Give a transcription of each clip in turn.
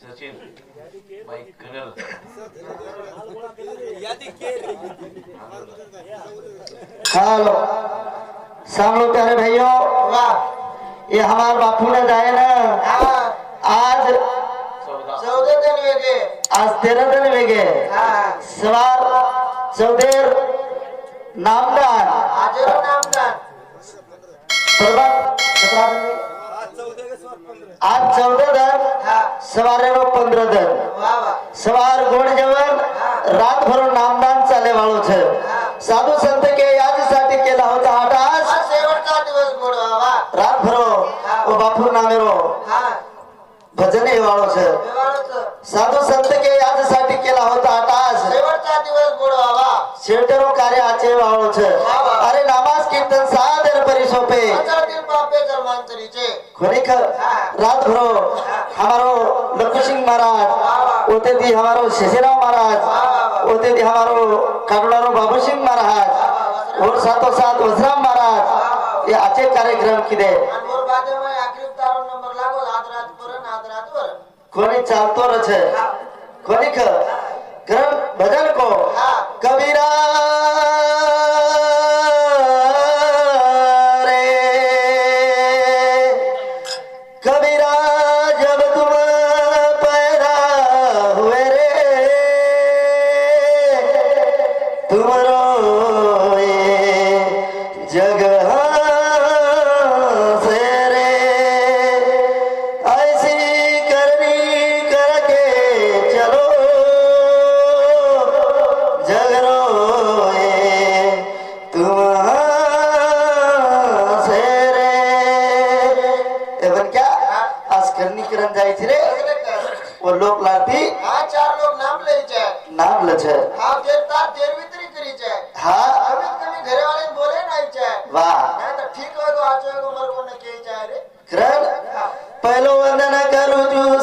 Sachin hello सब लोग प्यारे भाइयों ये हमारे बापू ने जाए ना. आज चौदा चौदा जण वेगळे आज तेरह दिन वेगे सवार चौदेर नामदान। हाजर नामदान। आज चौदह दर सवार पंद्रह दर. सवार गोड़ जवन रात भर नामदान चले वालो छे साधु संत के यादसाठी केला होता दिवस बाबा रात बापू भजन वालो छे साधु संत के याद दिवस बाबा कार्य आचे वालो छे अरे नमाज कीर्तन सा પરી સોપે पंचाळतील पापे जन्मांतरीचे ખરેખર રાત ભરો हमारो लक्ष्मी सिंह महाराज होते थी हमारो शेषराव महाराज होते थी हमारो कागड़ारो बाबू सिंह महाराज और साथों साथ वजराम महाराज ये अच्छे कार्यक्रम किदे आणि वर बादेमय आखरी तारो नंबर लागो आद रात पर्यंत आद रात वर कोणी चालतो रचे कोणी ख कारण भजन को कबीरा आज करनी करन जाई थी रे वो लोक लाती हा चार लोक नाम लिहायचे नाम लछे हा देवता देवी तरी करीचे हा कमीत कमी घरेवाले बोले नाहीचे वाह नाही तर ठीक होय गो आचो गो मरगो न केचे रे करण पहलो वंदन करू तू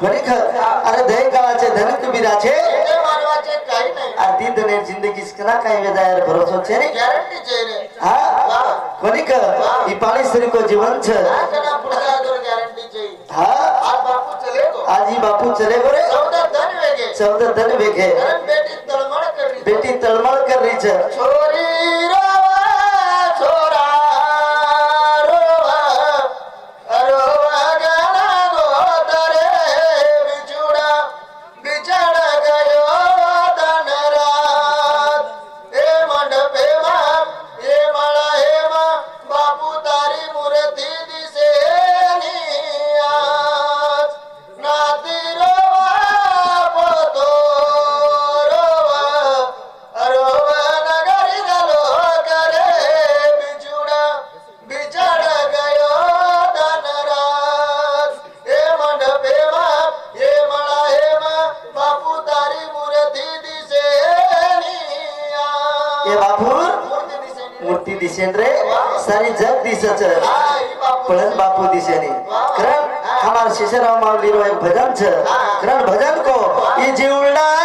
ખરેખર અરે દયકાળા છે ધન કબીરા છે. આ દીધ ને જિંદગી કના કઈ વેદાયર ભરોસો છે ને હા? બેટી તળમળ કરી છે. દિશે છે પણ એક ભજન છે. કારણ ભજન કો એ જીવડા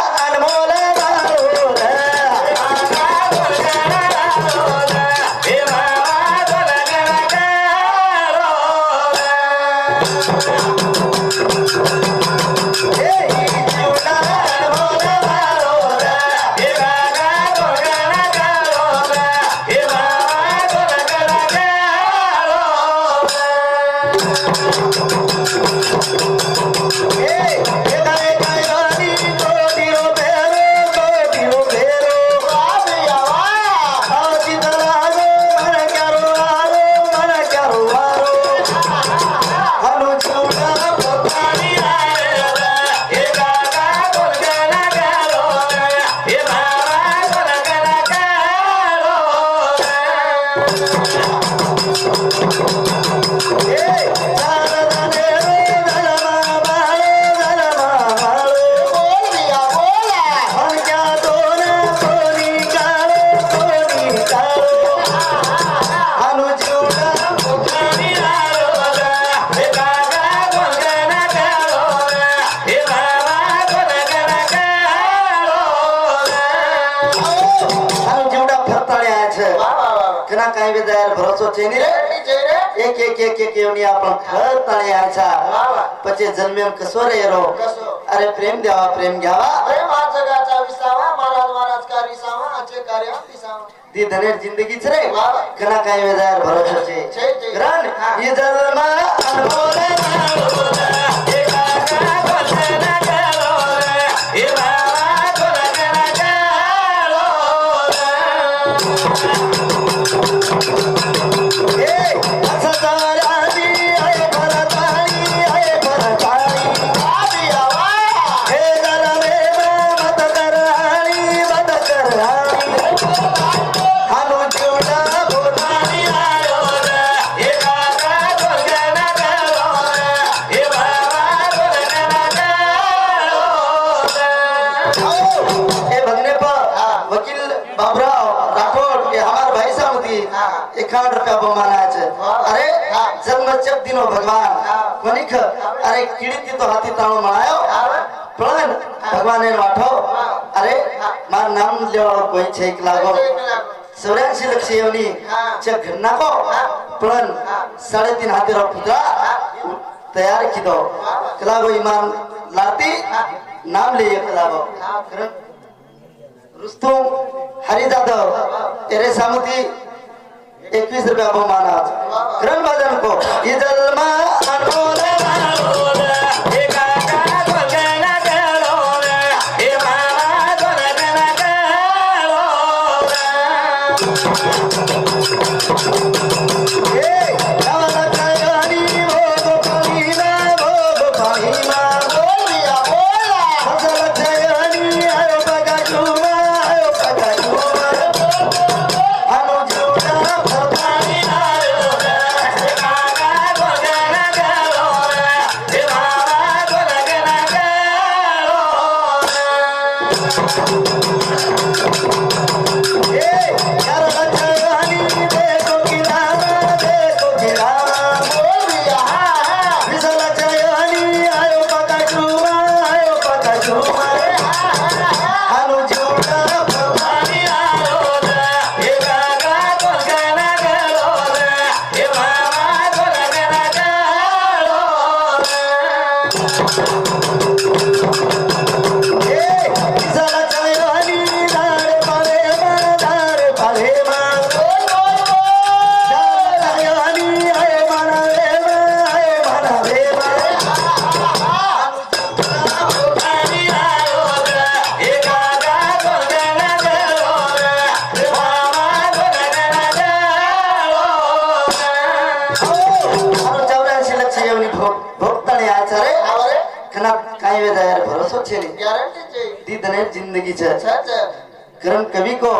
પચે એક એક એક એક એવની આપણ ઘર તણે આયસા પચે જન્મે કસો રે રો અરે પ્રેમ દેવા પ્રેમ ઘ્યાવા પ્રેમ આ જગાचा વિસાવા મહારાજ મહારાજ કા વિસાવા આજે કાર્ય વિસાવા દી ધનેર જિંદગી છે રે ઘણા કાય વેદાર ભરોસો છે ગ્રાન્ડ ઈ જન્મા અનભોલે ના એ કાકા ગોતના કાલો રે એ બાવા ગોતના કાલો રે ભગવાન કોની અરે કીડીથી તો હાથી તાણો મળાયો પણ ભગવાન એને વાઠો, અરે માર નામ લેવાળો કોઈ છે એક લાગો. સૌરાશી લક્ષી એમની છે ઘર નાખો. પણ સાડે તીન હાથી રો પુતળા તૈયાર કીધો. કલાગો ઈમાન લાતી, નામ લઈએ કલાગો રુસ્તુમ હરિદાદવ તેરે સામુથી एकवीस रुपया भाऊ आज रंग बाजार नको हो. इजल मा कारण कवि को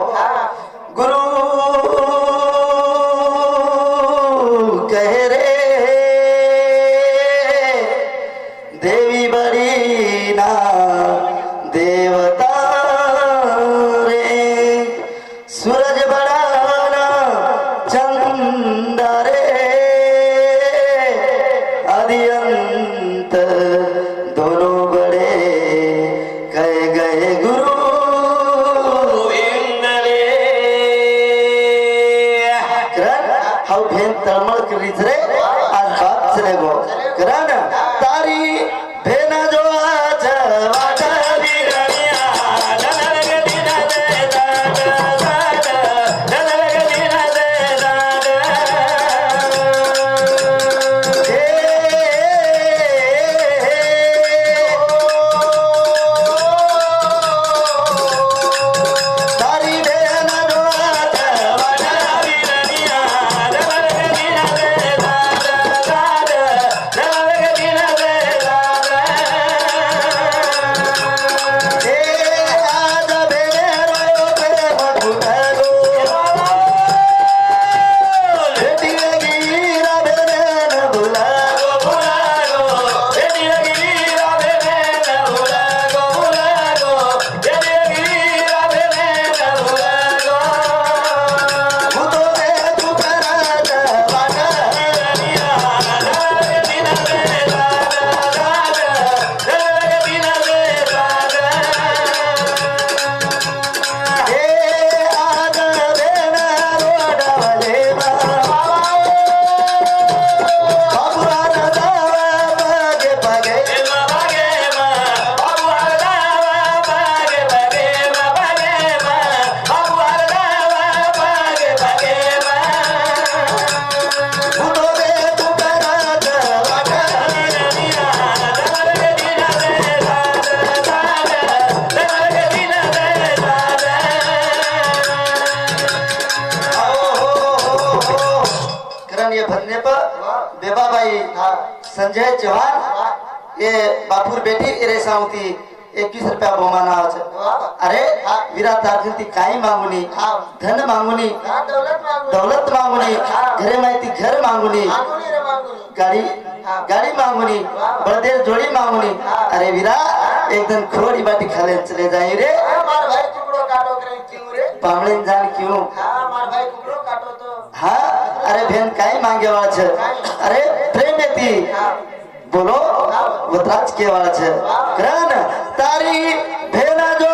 संजय चौहान ये बापूर बेटी रेसा होती एकवीस रुपया बहुमान नावाचं अरे विरा तारखंती काही मागुनी? धन मागुनी? दौलत मागुनी? घरे माहिती घर मागुनी? गाडी गाडी मागुनी? बळदेव जोडी मागुनी? अरे विरा एकदम खोडी बाटी खाले चले जाई रे। पामळेन जाण क्यों? हा अरे भेन काय मागे अरे प्रेम येती बोलो वत्राच के वाळाच ग्रहण तारी भेना जोच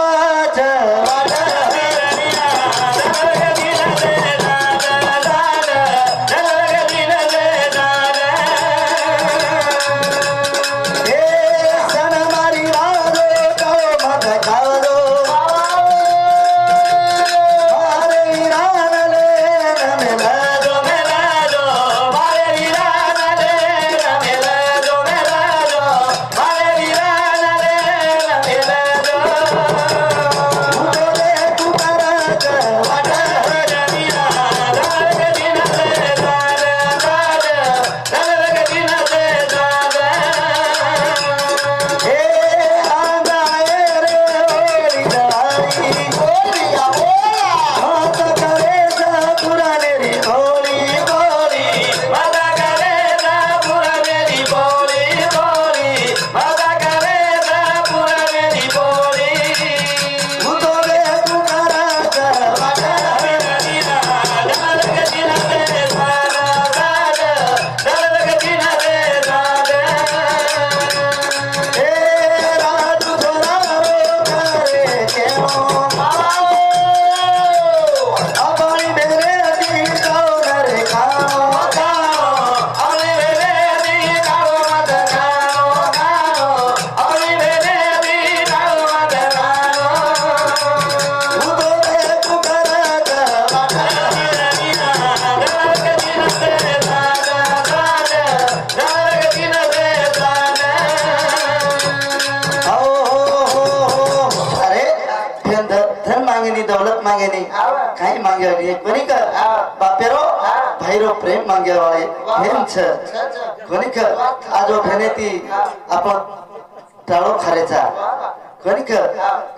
प्रेम मागेवाळे भेन छ कोणी का आजो भेनेती आपण टाळो खारेचा कोणी का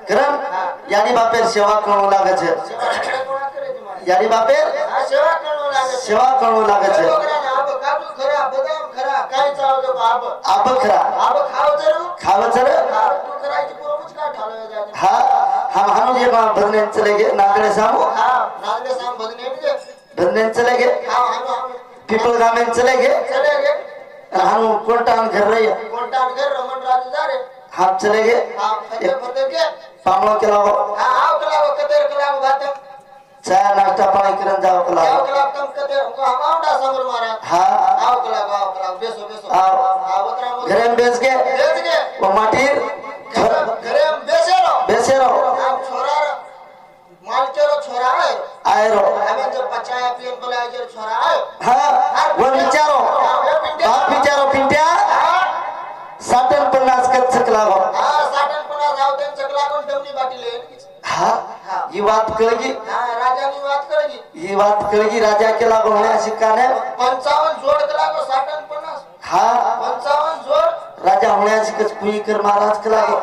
करम यानी बापेर सेवा करू लागे यानी बापेर सेवा करू लागे आब खरा खाव जर हा हम हम ये वहाँ भरने चले गए नागरे सामू पीपल गाँव में चले गए हम कोटान घर रही हम चले गए पामलो के लाओ चाय नाश्ता पानी करन जाओ के लाओ हाँ आओ घरे में बेच के वो माटीर बेचे रहो आए रहो हाँ वर विचारो. बाप विचारो पिंट्या. साठन पन्नास कर सकला बाप हा? ही बात कळगी? ही बात कळगी. राजा केला गोळ्या अशी का नाही? पंचावन्न जोड केला गो साठन पन्नास हा? पंचावन्न जोड. राजा होण्याची कच कुई कर महाराज केला गो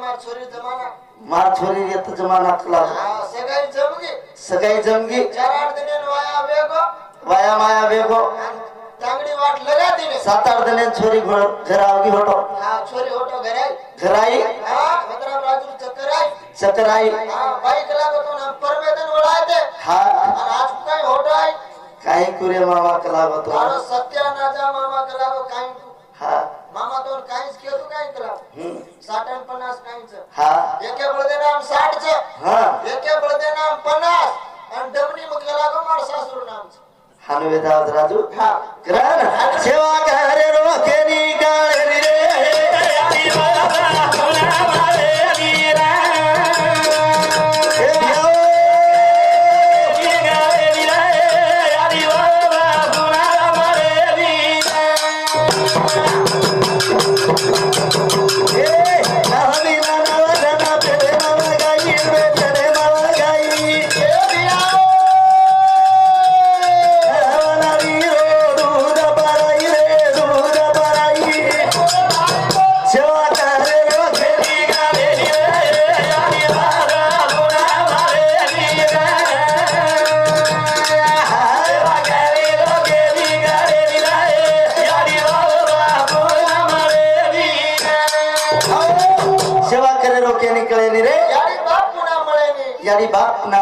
मारछोरी जमाना. मार छोरी येत जमाना केला सगळी जमगी. सगळी जमगी. चार आठ दिन वाया माया वेगो तांगडी वाट लगा दिने सात आठ दिन छोरी घर घर आवगी होतो हा छोरी होतो घरे घराई? हा भद्राम राजू चक्कर आहे. चकराई हा बाईक लागतो ना परमेदन वळायते हा. आणि आज काय होतो आहे? काही कुरे मामा के लागो तो अरे सत्यानाचा मामा कलागो काय हा. मामा तो काहीच केतो काय कला हम्म, साठ आणि पन्नास काहीच. हा. एके बळदे नाम साठ च हा. एके बळदे नाम पन्नास आणि डमणी मग कलागो मार सासरू नाम हनुवेदावत राजू हा ग्रहण सेवा करे रोकेनी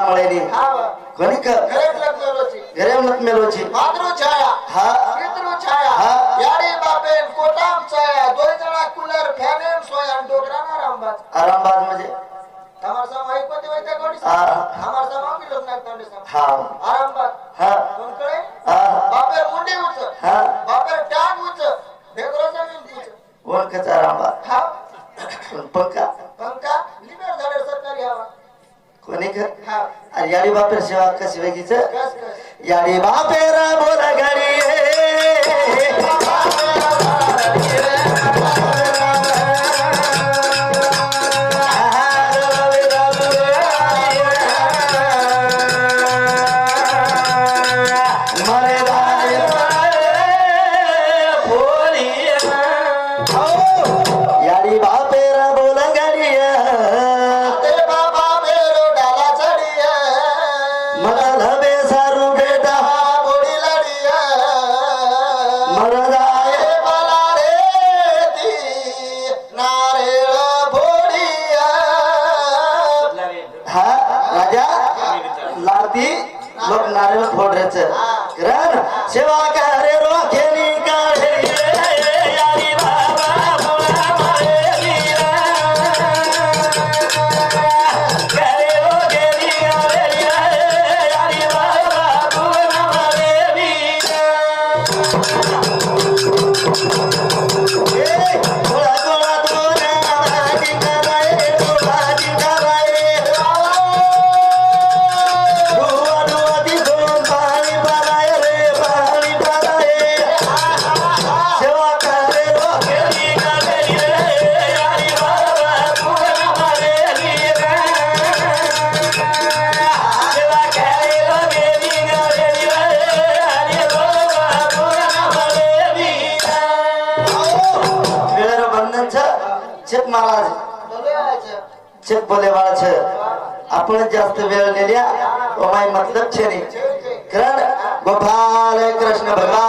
મળેલી ઘણી ઘરેમ લખ મેલોચી ઘરેમ લખ મેલોચી ભાદરો છાયા હા મિત્રો છાયા હા યાડે બાપે કોટામ છાયા દોય જણા કુલર ફેનેમ સોયા ડોગરાના રામબાદ રામબાદ મજે તમાર સામે કોઈ દેવાય કોડી હા તમાર સામે આમ લોક નાખ હા गरीबा बापेर सेवा कशी वेगळीच? गरीबा बापेरा बोला. जास्त वेळ नेल्या तो हो माय मतलब छेने कारण गोपाल कृष्ण भगवान.